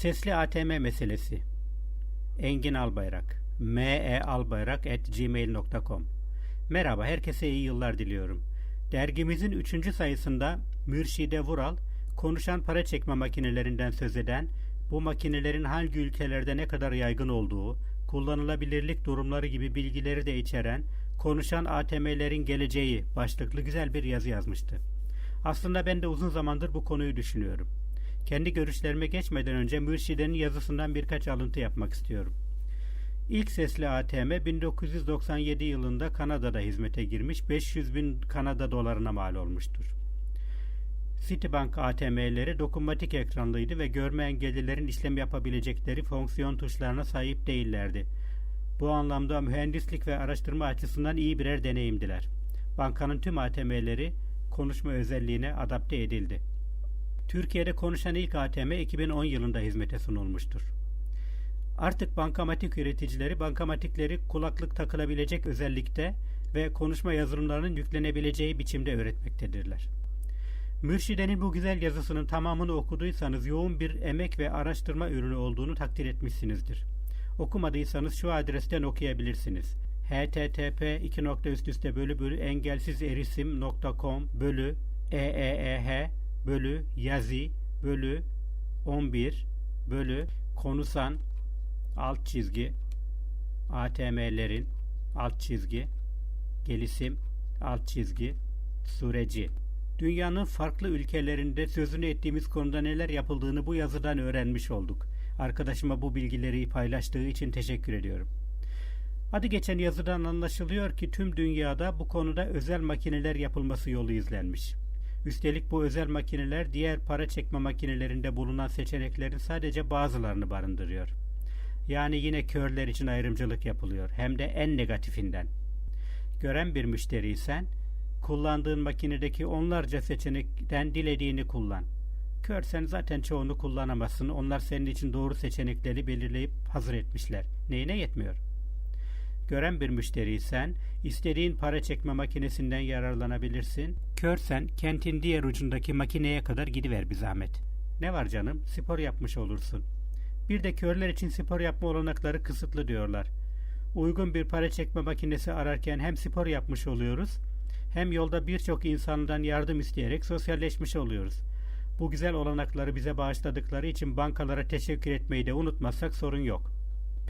Sesli ATM meselesi. Engin Albayrak. mealbayrak@gmail.com. Merhaba, herkese iyi yıllar diliyorum. Dergimizin 3. sayısında Mürşide Vural, konuşan para çekme makinelerinden söz eden, bu makinelerin hangi ülkelerde ne kadar yaygın olduğu, kullanılabilirlik durumları gibi bilgileri de içeren Konuşan ATM'lerin geleceği başlıklı güzel bir yazı yazmıştı. Aslında ben de uzun zamandır bu konuyu düşünüyorum. Kendi görüşlerime geçmeden önce Mürşide'nin yazısından birkaç alıntı yapmak istiyorum. İlk sesli ATM 1997 yılında Kanada'da hizmete girmiş 500 bin Kanada dolarına mal olmuştur. Citibank ATM'leri dokunmatik ekranlıydı ve görme engellilerin işlem yapabilecekleri fonksiyon tuşlarına sahip değillerdi. Bu anlamda mühendislik ve araştırma açısından iyi birer deneyimdiler. Bankanın tüm ATM'leri konuşma özelliğine adapte edildi. Türkiye'de konuşan ilk ATM 2010 yılında hizmete sunulmuştur. Artık bankamatik üreticileri bankamatikleri kulaklık takılabilecek özellikte ve konuşma yazılımlarının yüklenebileceği biçimde öğretmektedirler. Mürşide'nin bu güzel yazısının tamamını okuduysanız yoğun bir emek ve araştırma ürünü olduğunu takdir etmişsinizdir. Okumadıysanız şu adresten okuyabilirsiniz. http iki bölü bölü engelsizerisim.com bölü eeeh bölü yazı bölü 11 bölü konusan alt çizgi ATM'lerin alt çizgi gelisim alt çizgi süreci Dünyanın farklı ülkelerinde sözünü ettiğimiz konuda neler yapıldığını bu yazıdan öğrenmiş olduk. Arkadaşıma bu bilgileri paylaştığı için teşekkür ediyorum. Adı geçen yazıdan anlaşılıyor ki tüm dünyada bu konuda özel makineler yapılması yolu izlenmiş. Üstelik bu özel makineler diğer para çekme makinelerinde bulunan seçeneklerin sadece bazılarını barındırıyor. Yani yine körler için ayrımcılık yapılıyor hem de en negatifinden. Gören bir müşteriysen kullandığın makinedeki onlarca seçenekten dilediğini kullan. Körsen zaten çoğunu kullanamazsın. Onlar senin için doğru seçenekleri belirleyip hazır etmişler. Neyine yetmiyor? Gören bir müşteriysen istediğin para çekme makinesinden yararlanabilirsin. Körsen kentin diğer ucundaki makineye kadar gidiver bir zahmet. Ne var canım? Spor yapmış olursun. Bir de körler için spor yapma olanakları kısıtlı diyorlar. Uygun bir para çekme makinesi ararken hem spor yapmış oluyoruz hem yolda birçok insandan yardım isteyerek sosyalleşmiş oluyoruz. Bu güzel olanakları bize bağışladıkları için bankalara teşekkür etmeyi de unutmazsak sorun yok.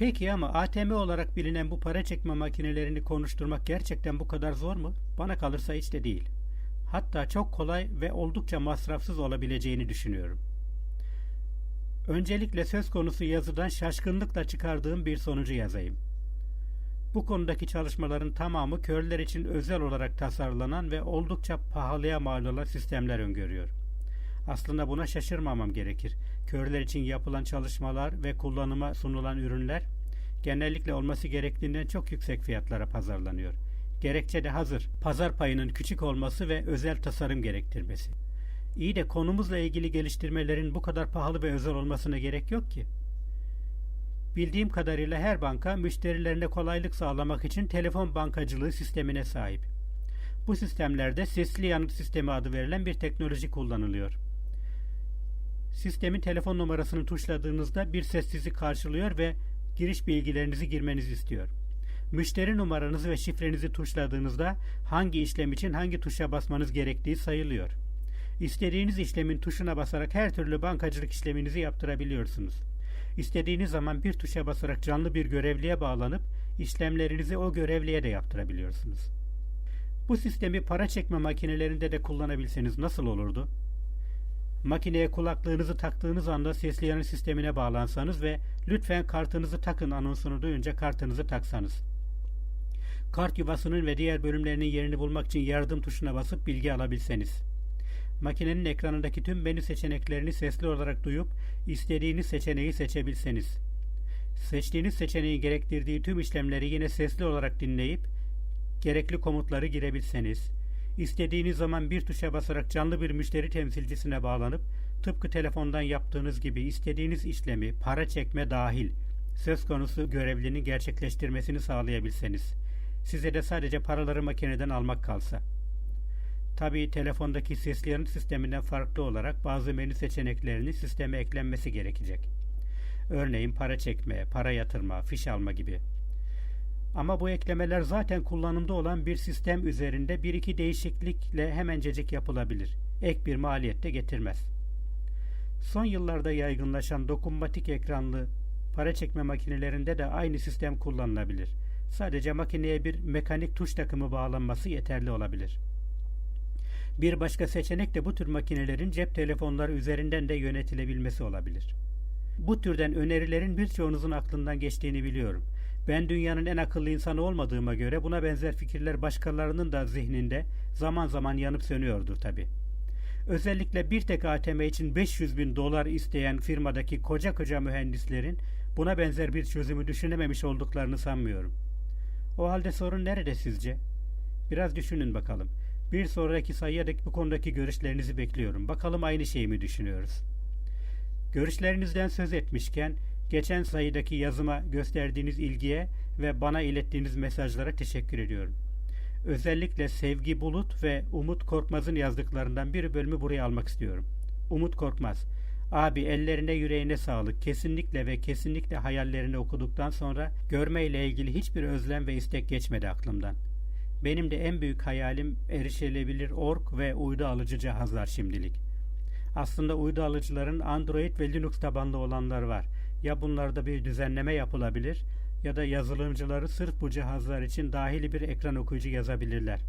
Peki ama ATM olarak bilinen bu para çekme makinelerini konuşturmak gerçekten bu kadar zor mu? Bana kalırsa hiç de değil. Hatta çok kolay ve oldukça masrafsız olabileceğini düşünüyorum. Öncelikle söz konusu yazıdan şaşkınlıkla çıkardığım bir sonucu yazayım. Bu konudaki çalışmaların tamamı körler için özel olarak tasarlanan ve oldukça pahalıya mal olan sistemler öngörüyor. Aslında buna şaşırmamam gerekir. Körler için yapılan çalışmalar ve kullanıma sunulan ürünler genellikle olması gerektiğinden çok yüksek fiyatlara pazarlanıyor. Gerekçe de hazır. Pazar payının küçük olması ve özel tasarım gerektirmesi. İyi de konumuzla ilgili geliştirmelerin bu kadar pahalı ve özel olmasına gerek yok ki. Bildiğim kadarıyla her banka müşterilerine kolaylık sağlamak için telefon bankacılığı sistemine sahip. Bu sistemlerde sesli yanıt sistemi adı verilen bir teknoloji kullanılıyor. Sistemin telefon numarasını tuşladığınızda bir ses sizi karşılıyor ve giriş bilgilerinizi girmenizi istiyor. Müşteri numaranızı ve şifrenizi tuşladığınızda hangi işlem için hangi tuşa basmanız gerektiği sayılıyor. İstediğiniz işlemin tuşuna basarak her türlü bankacılık işleminizi yaptırabiliyorsunuz. İstediğiniz zaman bir tuşa basarak canlı bir görevliye bağlanıp işlemlerinizi o görevliye de yaptırabiliyorsunuz. Bu sistemi para çekme makinelerinde de kullanabilseniz nasıl olurdu? Makineye kulaklığınızı taktığınız anda sesli yanıt sistemine bağlansanız ve lütfen kartınızı takın anonsunu duyunca kartınızı taksanız. Kart yuvasının ve diğer bölümlerinin yerini bulmak için yardım tuşuna basıp bilgi alabilseniz. Makinenin ekranındaki tüm menü seçeneklerini sesli olarak duyup istediğiniz seçeneği seçebilseniz. Seçtiğiniz seçeneği gerektirdiği tüm işlemleri yine sesli olarak dinleyip gerekli komutları girebilseniz İstediğiniz zaman bir tuşa basarak canlı bir müşteri temsilcisine bağlanıp tıpkı telefondan yaptığınız gibi istediğiniz işlemi para çekme dahil söz konusu görevlinin gerçekleştirmesini sağlayabilseniz. Size de sadece paraları makineden almak kalsa. Tabii telefondaki sesli yanıt sisteminden farklı olarak bazı menü seçeneklerinin sisteme eklenmesi gerekecek. Örneğin para çekme, para yatırma, fiş alma gibi. Ama bu eklemeler zaten kullanımda olan bir sistem üzerinde bir iki değişiklikle hemencecik yapılabilir. Ek bir maliyet de getirmez. Son yıllarda yaygınlaşan dokunmatik ekranlı para çekme makinelerinde de aynı sistem kullanılabilir. Sadece makineye bir mekanik tuş takımı bağlanması yeterli olabilir. Bir başka seçenek de bu tür makinelerin cep telefonları üzerinden de yönetilebilmesi olabilir. Bu türden önerilerin birçoğunuzun aklından geçtiğini biliyorum. Ben dünyanın en akıllı insanı olmadığıma göre buna benzer fikirler başkalarının da zihninde zaman zaman yanıp sönüyordur tabi. Özellikle bir tek ATM için 500 bin dolar isteyen firmadaki koca koca mühendislerin buna benzer bir çözümü düşünememiş olduklarını sanmıyorum. O halde sorun nerede sizce? Biraz düşünün bakalım. Bir sonraki sayıya dek bu konudaki görüşlerinizi bekliyorum. Bakalım aynı şeyi mi düşünüyoruz? Görüşlerinizden söz etmişken geçen sayıdaki yazıma gösterdiğiniz ilgiye ve bana ilettiğiniz mesajlara teşekkür ediyorum. Özellikle Sevgi Bulut ve Umut Korkmaz'ın yazdıklarından bir bölümü buraya almak istiyorum. Umut Korkmaz Abi ellerine yüreğine sağlık. Kesinlikle ve kesinlikle hayallerini okuduktan sonra görmeyle ilgili hiçbir özlem ve istek geçmedi aklımdan. Benim de en büyük hayalim erişilebilir org ve uydu alıcı cihazlar şimdilik. Aslında uydu alıcıların Android ve Linux tabanlı olanlar var. Ya bunlarda bir düzenleme yapılabilir ya da yazılımcıları sırf bu cihazlar için dahili bir ekran okuyucu yazabilirler.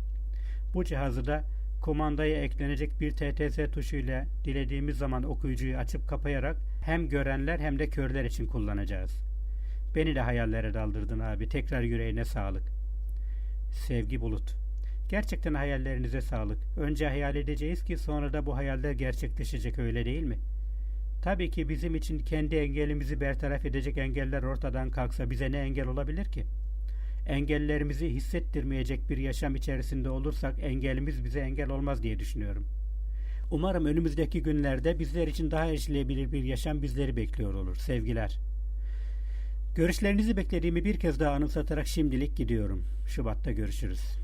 Bu cihazı da kumandaya eklenecek bir TTS tuşuyla dilediğimiz zaman okuyucuyu açıp kapayarak hem görenler hem de körler için kullanacağız. Beni de hayallere daldırdın abi. Tekrar yüreğine sağlık. Sevgi Bulut. Gerçekten hayallerinize sağlık. Önce hayal edeceğiz ki sonra da bu hayaller gerçekleşecek öyle değil mi? Tabii ki bizim için kendi engelimizi bertaraf edecek engeller ortadan kalksa bize ne engel olabilir ki? Engellerimizi hissettirmeyecek bir yaşam içerisinde olursak engelimiz bize engel olmaz diye düşünüyorum. Umarım önümüzdeki günlerde bizler için daha erişilebilir bir yaşam bizleri bekliyor olur. Sevgiler. Görüşlerinizi beklediğimi bir kez daha anımsatarak şimdilik gidiyorum. Şubat'ta görüşürüz.